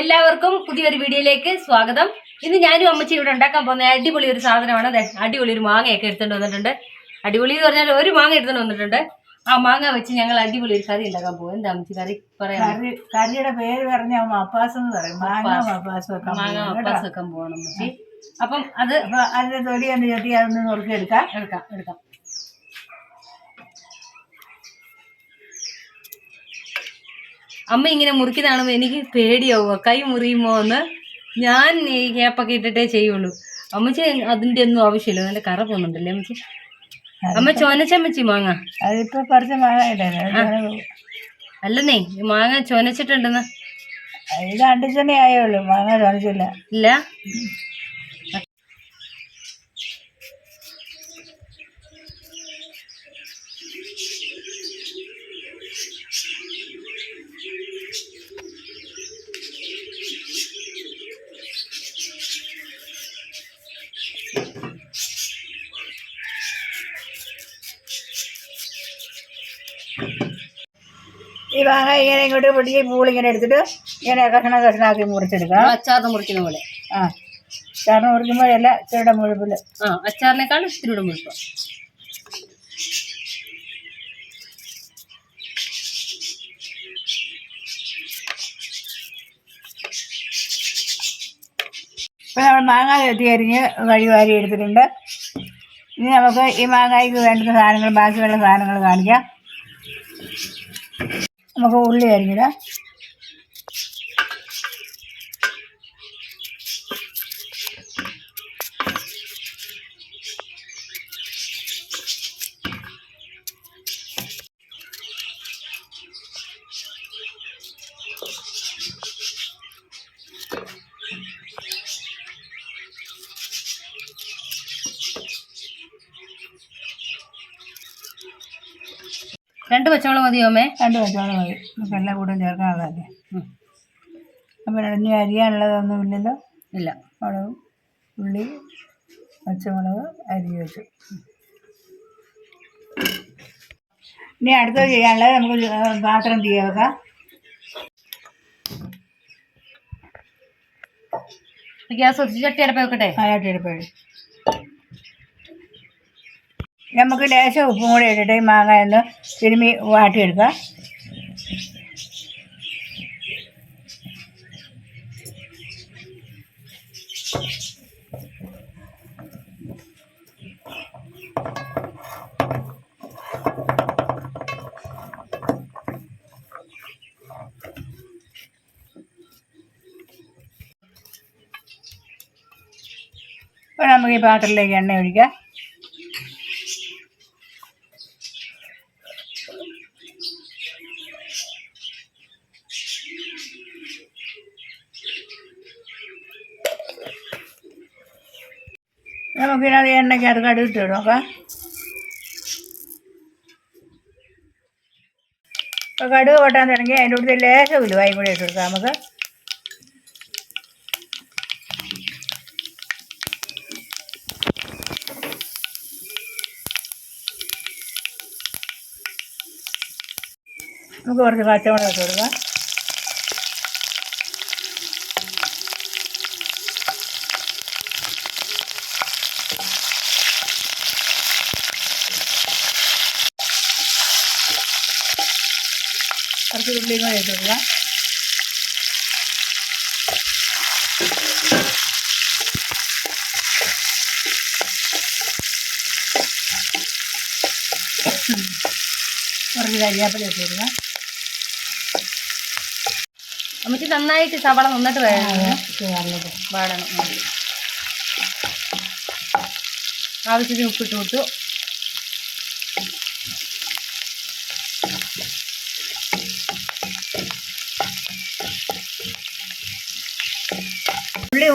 എല്ലാവർക്കും പുതിയൊരു വീഡിയോയിലേക്ക് സ്വാഗതം. ഇന്ന് ഞാനും അമ്മച്ചി ഇവിടെ ഉണ്ടാക്കാൻ പോകുന്ന അടിപൊളി ഒരു സാധനമാണ്. അതെ അടിപൊളി ഒരു മാങ്ങയൊക്കെ എടുത്തുകൊണ്ട് വന്നിട്ടുണ്ട്. അടിപൊളി എന്ന് പറഞ്ഞാൽ ഒരു മാങ്ങ എടുത്തുകൊണ്ട് വന്നിട്ടുണ്ട്. ആ മാങ്ങ വെച്ച് ഞങ്ങൾ അടിപൊളി ഒരു കറി ഉണ്ടാക്കാൻ പോകും. എന്താ അമ്മച്ചി കറി? പറയാം കറി കറിയുടെ പേര് പറഞ്ഞ മപ്പാസ് എന്ന് പറയും. മാങ്ങ മപ്പാസ്. മാങ്ങ. മപ്പാസ് വെക്കാൻ പോകണം അമ്മച്ചി. അപ്പം അത് അതിന്റെ തൊലി എന്ന് ചെത്തി അതൊന്ന് നുറുക്കിയെടുക്കാം എടുക്കാം എടുക്കാം. അമ്മ ഇങ്ങനെ മുറുക്കി കാണുമ്പോൾ എനിക്ക് പേടിയാവുക. കൈ മുറിയുമോ എന്ന് ഞാൻ ഈ ക്യാപ്പൊക്കെ ഇട്ടിട്ടേ ചെയ്യുള്ളൂ. അമ്മച്ചി അതിന്റെ ഒന്നും ആവശ്യമില്ല. നല്ല കറ പോകുന്നുണ്ടല്ലേ അമ്മച്ചി? അമ്മ ചൊനച്ചമ്മച്ചി മാങ്ങ. അതിപ്പോ കുറച്ച് മാങ്ങ അല്ലെന്നേ മാങ്ങ ചൊനച്ചിട്ടുണ്ടെന്ന്. ഇത് അണ്ടിച്ചനെ ആയുള്ളൂ. മാങ്ങ ചൊനച്ചില്ല. ഇല്ല? ഈ മാങ്ങ ഇങ്ങനെ ഇങ്ങോട്ട് പൊടിച്ച് പൂളിങ്ങനെ എടുത്തിട്ട് ഇങ്ങനെ കഷ്ണ കഷ്ണാക്കി മുറിച്ചെടുക്കാം അച്ചാറിന് മുറിക്കുന്ന പോലെ. ആ അച്ചാറിന് മുറിക്കുമ്പോഴല്ല ഇച്ചിരിയുടെ മുഴുപ്പിൽ ആ അച്ചാറിനേക്കാൾ ഇച്ചിരിയുടെ മുഴുപ്പ്. ഇപ്പം നമ്മൾ മാങ്ങ ചെത്തി അരിഞ്ഞ് വഴി വാരി എടുത്തിട്ടുണ്ട്. ഇനി നമുക്ക് ഈ മാങ്ങയ്ക്ക് വേണ്ടുന്ന സാധനങ്ങൾ ബാക്കിയുള്ള സാധനങ്ങൾ കാണിക്കാം. നമുക്ക് ഉള്ളി അരിഞ്ഞിടാം രണ്ട് പച്ചമുളക് മതിയോ അമ്മേ. രണ്ട് പച്ചമുളക് മതി. നമുക്ക് എല്ലാം കൂടെ ചേർക്കാനുള്ളതല്ലേ. അപ്പം ഇനി അരിയാനുള്ളതൊന്നും ഇല്ലല്ലോ ഇല്ല. മുളക് ഉള്ളി പച്ചമുളക് അരി വെച്ചു. ഇനി അടുത്തത് ചെയ്യാനുള്ളത് നമുക്ക് പാത്രം തീ വെക്കാം. ഗ്യാസ് ചട്ടി അടപ്പ് വെക്കട്ടെ? ആ ചട്ടി എടുപ്പഴി നമുക്ക് ലേശം ഉപ്പും കൂടെ ഇട്ടിട്ട് ഈ മാങ്ങ ഒന്ന് തിരുമ്മി വാട്ടിയെടുക്കുക. അപ്പോൾ നമുക്ക് ഈ പാത്രത്തിലേക്ക് എണ്ണ ഒഴിക്കാം. നമുക്കിതിനകത്ത് എണ്ണയ്ക്ക് അത് ഇട്ട് നോക്കാം ഇപ്പോൾ കടുക് പൊട്ടാൻ തുടങ്ങി അതിന്റെ കൂടുതൽ ലേശം ഉലുവായും കൂടി ഇട്ട് കൊടുക്കാം നമുക്ക്. നമുക്ക് കുറച്ച് പച്ചമുളക് ഇട്ട് കൊടുക്കാം. കുറച്ച് ഉള്ളിയും കൂടെ ഇട്ട് കൊടുക്കാം കുറച്ച് കരിയാപ്പില ഇട്ട് കൊടുക്കാം അമ്മച്ചി നന്നായിട്ട് സവള നന്നായിട്ട് വേണം പാടണം. ആവശ്യത്തിന് ഉപ്പിട്ട് കൊടുത്തു.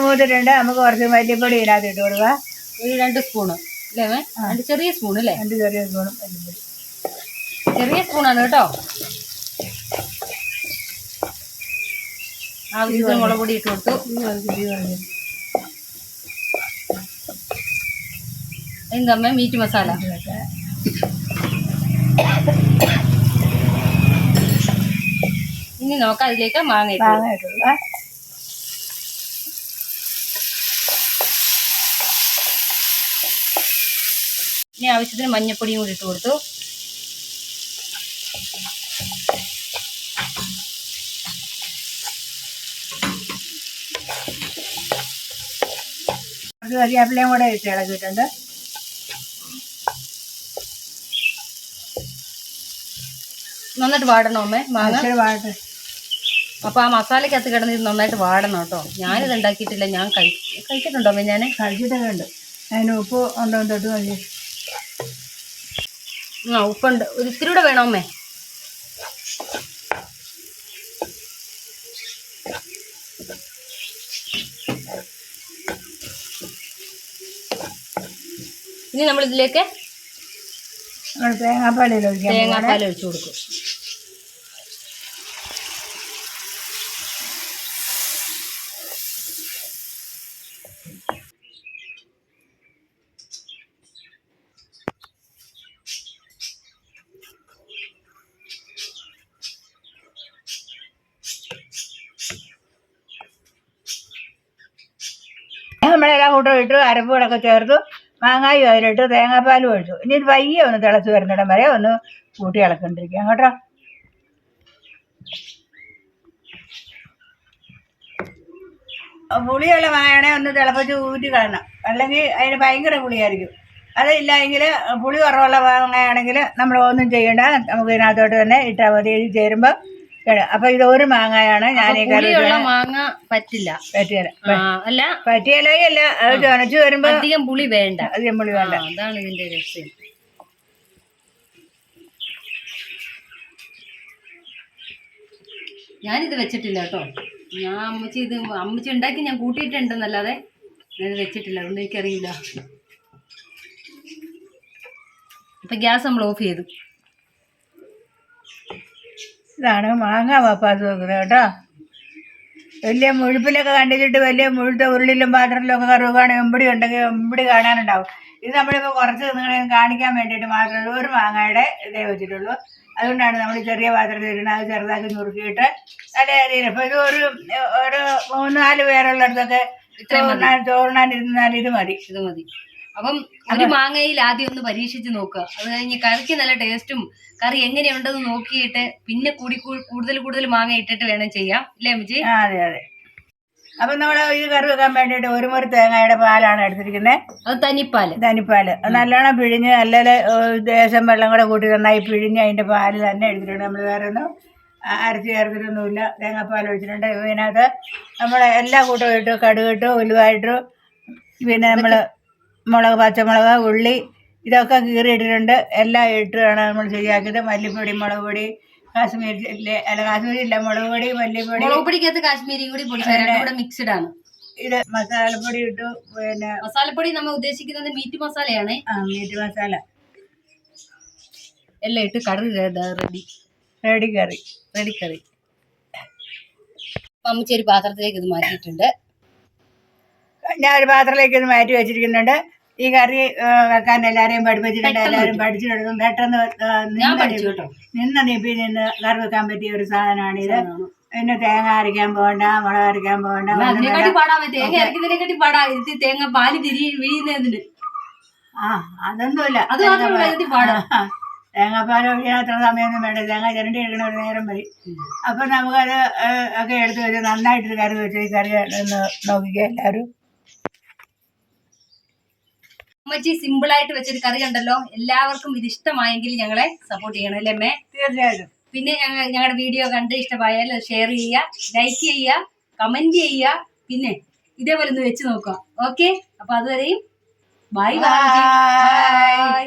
മൂത്തിട്ടുണ്ട്. നമുക്ക് കുറച്ച് മല്ലിപ്പൊടി ഇതിനകത്ത് ഇട്ട് കൊടുക്കുക ഒരു രണ്ട് സ്പൂണ് അല്ലേ? രണ്ട് ചെറിയ സ്പൂൺ അല്ലേ? രണ്ട് ചെറിയ സ്പൂണും മല്ലിപ്പൊടി. ചെറിയ സ്പൂണാണ് കേട്ടോ. ആവശ്യത്തിന് മുളക് പൊടി ഇട്ട് കൊടുത്തു. എന്തമ്മ മീറ്റ് മസാല? ഇനി നമുക്ക് അതിലേക്ക് മാങ്ങ ഇട്ട് മാങ്ങ ഇട്ട് കൊടുക്കുക ഇനി ആവശ്യത്തിന് മഞ്ഞപ്പൊടിയും കൂടി ഇട്ട് കൊടുത്തു. കുറച്ച് കരിയാപ്പിലയും കൂടെ ഇട്ട് ഇളക്കിയിട്ടുണ്ട്. നന്നായിട്ട് വാടണം അമ്മേ മാങ്ങ. ഇച്ചിരി വാട്ട് അപ്പൊ ആ മസാലക്കകത്ത് കിടന്ന് ഇത് നന്നായിട്ട് വാടണം കേട്ടോ. ഞാനിത് ഉണ്ടാക്കിയിട്ടില്ല ഞാൻ കഴി കഴിച്ചിട്ടുണ്ടോ അമ്മേ ഞാൻ കഴിച്ചിട്ടൊക്കെ ഉണ്ട്. അതിന് ഉപ്പ് ഉണ്ടോ തൊട്ട് മതി. ആ ഉപ്പുണ്ട്. ഒരു ഇത്തിരി കൂടെ വേണോ അമ്മേ? ഇനി നമ്മൾ ഇതിലേക്ക് പോവാണ്. തേങ്ങാപ്പാൽ ഒഴിച്ചു കൊടുക്കും. കൂട്ടം ഇട്ട് അരപ്പുകളൊക്കെ ചേർത്ത്. മാങ്ങായും അതിലിട്ട് തേങ്ങാപ്പാലും ഒഴിച്ചു. ഇനി ഇത് പയ്യെ ഒന്ന് തിളച്ച് വരുന്നിടം വരെ ഒന്ന് കൂട്ടി ഇളക്കൊണ്ടിരിക്കാം കേട്ടോ? പുളിയുള്ള മായണേ ഒന്ന് തിളപ്പിച്ച് ഊറ്റി കളയണം. അല്ലെങ്കിൽ അതിന് ഭയങ്കര പുളിയായിരിക്കും. അതില്ല എങ്കിൽ പുളി കുറവുള്ള മാങ്ങയാണെങ്കിൽ നമ്മൾ ഒന്നും ചെയ്യേണ്ട. നമുക്ക് ഇതിനകത്തോട്ട് തന്നെ ഇട്ടാൽ മതി. ചേരുമ്പോൾ അപ്പോൾ ഇത് ഒരു മാങ്ങയാണ്. ഞാൻ ഈ കറി പുളിയുള്ള മാങ്ങ പറ്റില്ല. പറ്റിയല്ല ആ, അല്ല. പറ്റിയല്ലേ അല്ല. അത് ചുനച്ച് വരുമ്പോൾ അധികം പുളി വേണ്ട. അധികം പുളി വേണ്ട. അതാണ് ഇതിന്റെ രഹസ്യം. ഞാനിത് വെച്ചിട്ടില്ല കേട്ടോ. ഞാൻ അമ്മച്ചി ഇത് അമ്മച്ചി ഉണ്ടാക്കി ഞാൻ കൂട്ടിയിട്ടുണ്ടെന്നല്ലാതെ ഞാനിത് വെച്ചിട്ടില്ല. അതുകൊണ്ട് എനിക്കറിയില്ല. അപ്പം ഗ്യാസ് നമ്മൾ ഓഫ് ചെയ്തു. ഇതാണ് മാങ്ങ വാപ്പാത്ത് വെക്കുന്നത് കേട്ടോ. വലിയ മുഴുപ്പിലൊക്കെ കണ്ടിച്ചിട്ട് വലിയ മുഴുത്ത ഉരുളിലും പാത്രത്തിലും ഒക്കെ കറുവാണ് എമ്പടി ഉണ്ടെങ്കിൽ എമ്പടി കാണാനുണ്ടാവും. ഇത് നമ്മളിപ്പോൾ കുറച്ച് നിങ്ങളെ കാണിക്കാൻ വേണ്ടിയിട്ട് മാത്രമേ ഒരു മാങ്ങയുടെ ഇതേ വെച്ചിട്ടുള്ളൂ. അതുകൊണ്ടാണ് നമ്മൾ ചെറിയ പാത്രത്തിൽ ഇടുന്നത്. അത് ചെറുതാക്കി നുറുക്കിയിട്ട് നല്ല രീതിയിൽ ഇപ്പോൾ ഇത് ഒരു ഒരു മൂന്നാൽ നാല് പേരുള്ളിടത്തൊക്കെ ചോറിനാൻ ഇരുന്നാൽ ഇത് മതി. ഇത് മതി. അപ്പം ഒരു മാങ്ങയിൽ ആദ്യം ഒന്ന് പരീക്ഷിച്ച് നോക്കുക. അത് കഴിഞ്ഞ് കറിക്ക് നല്ല ടേസ്റ്റും കറി എങ്ങനെയുണ്ടെന്ന് നോക്കിയിട്ട് പിന്നെ കൂടി കൂടുതൽ കൂടുതൽ മാങ്ങ ഇട്ടിട്ട് വേണം ചെയ്യാം. ഇല്ലേ അമ്മച്ചി? അതെ അതെ. അപ്പൊ നമ്മൾ ഈ കറി വെക്കാൻ വേണ്ടിയിട്ട് ഒരു മുറി തേങ്ങയുടെ പാലാണ് എടുത്തിരിക്കുന്നത് അത് തനിപ്പാൽ. തനിപ്പാൽ. അത് നല്ലോണം പിഴിഞ്ഞ് നല്ല ദേശം വെള്ളം കൂടെ കൂട്ടി നന്നായി പിഴിഞ്ഞ് അതിന്റെ പാൽ തന്നെ എടുത്തിട്ടുണ്ട്. നമ്മൾ വേറെ ഒന്നും അരച്ച് ചേർത്തിട്ടൊന്നുമില്ല. തേങ്ങാപ്പാൽ ഒഴിച്ചിട്ടുണ്ട്. ഇതിനകത്ത് നമ്മൾ എല്ലാ കൂട്ടവും ഇട്ട് കടുകിട്ടു ഉലുവായിട്ടു പിന്നെ നമ്മൾ മുളക് പച്ചമുളക് ഉള്ളി ഇതൊക്കെ കീറിയിട്ടിട്ടുണ്ട്. എല്ലാം ഇട്ടാണ് നമ്മൾ ശരിയാക്കിയത്. മല്ലിപ്പൊടി മുളക് പൊടി കാശ്മീരി ഇല്ലേ അല്ല കാശ്മീരി ഇല്ല മുളക് പൊടി മല്ലിപ്പൊടി. മുളക് പൊടിക്കകത്ത് കാശ്മീരി കൂടി മിക്സ്ഡ് ആണ്. ഇത് മസാലപ്പൊടി ഇട്ടു പിന്നെ മസാലപ്പൊടി നമ്മൾ ഉദ്ദേശിക്കുന്നത് മീറ്റ് മസാലയാണ്. ആ മീറ്റ് മസാല. എല്ലാം ഇട്ട് കറി റെഡി റെഡി കറി. റെഡി കറി. അമ്മച്ചി ഒരു പാത്രത്തിലേക്ക് ഇത് മാറ്റിയിട്ടുണ്ട്. ഞാൻ ഒരു പാത്രത്തിലേക്ക് ഇത് മാറ്റി വെച്ചിരിക്കുന്നുണ്ട്. ഈ കറി വെക്കാൻ എല്ലാരെയും പഠിപ്പിച്ചിട്ടുണ്ട് എല്ലാവരും പഠിച്ചിട്ടുണ്ട് പെട്ടെന്ന് നിന്ന് നിപ്പി നിന്ന് കറി വെക്കാൻ പറ്റിയ ഒരു സാധനമാണിത് പിന്നെ തേങ്ങ അരയ്ക്കാൻ പോകണ്ട മുളക് അരയ്ക്കാൻ പോകണ്ട തേങ്ങ പാടാ. ഇത് തേങ്ങ പാൽ തിരി വീഴുന്നതിന് ആ അതൊന്നുമില്ല. അത് തേങ്ങാപ്പാൽ ഒഴിയാത്ര സമയമൊന്നും വേണ്ട. തേങ്ങ ചിരണ്ടി എടുക്കണ ഒരു നേരം മതി. അപ്പം നമുക്കത് ഒക്കെ എടുത്ത് വെച്ച് നന്നായിട്ടൊരു കറി വെച്ച് ഈ കറി ഒന്ന് നോക്കിക്കുക എല്ലാവരും. അമ്മച്ചി സിമ്പിൾ ആയിട്ട് വെച്ചൊരു കറി കണ്ടല്ലോ എല്ലാവർക്കും ഇത് ഇഷ്ടമായെങ്കിൽ ഞങ്ങളെ സപ്പോർട്ട് ചെയ്യണം അല്ലേ അമ്മേ? തീർച്ചയായിട്ടും. പിന്നെ ഞങ്ങൾ ഞങ്ങളുടെ വീഡിയോ കണ്ട് ഇഷ്ടമായാൽ ഷെയർ ചെയ്യുക ലൈക്ക് ചെയ്യുക കമന്റ് ചെയ്യുക പിന്നെ ഇതേപോലെ ഒന്ന് വെച്ച് നോക്കുക. ഓക്കെ അപ്പൊ അതുവരെയും ബൈ ബൈ